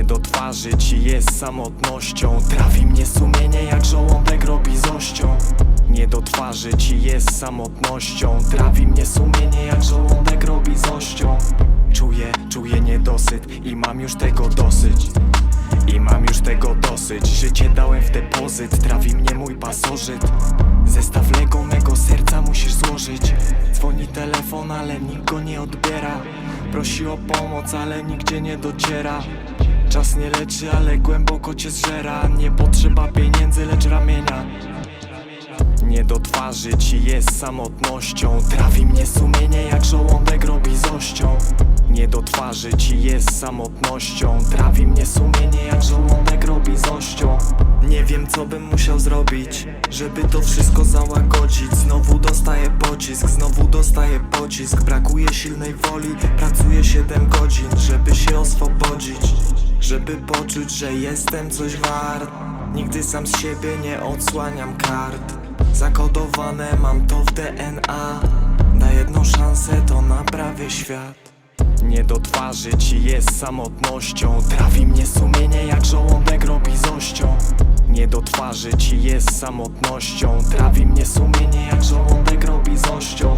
Nie do twarzy ci jest samotnością. Trawi mnie sumienie jak żołądek robi zością. Nie do twarzy ci jest samotnością. Trawi mnie sumienie jak żołądek robi zością. Czuję, czuję niedosyt i mam już tego dosyć. I mam już tego dosyć. Życie dałem w depozyt Trawi mnie mój pasożyt. Zestaw Lego mego serca musisz złożyć. Dzwoni telefon, ale nikt go nie odbiera. Prosi o pomoc, ale nigdzie nie dociera Czas nie leczy, ale głęboko cię zżera. Nie potrzeba pieniędzy, lecz ramienia. Nie do twarzy ci jest samotnością. Trawi mnie sumienie jak żołądek robi zością Nie do twarzy ci jest samotnością. Trawi mnie sumienie jak żołądek robi zością Nie wiem co bym musiał zrobić Żeby to wszystko załagodzić. Znowu dostaję pocisk, znowu dostaję pocisk. Brakuje silnej woli, pracuję 7 godzin Żeby się oswobodzić Żeby poczuć, że jestem coś wart. Nigdy sam z siebie nie odsłaniam kart. Zakodowane mam to w DNA Na jedną szansę to naprawię świat. Nie do twarzy ci jest samotnością. Trawi mnie sumienie jak żołądek robi zością. Nie do twarzy ci jest samotnością. Trawi mnie sumienie jak żołądek robi zością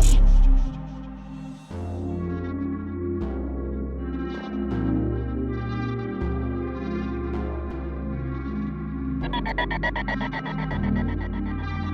Thank you.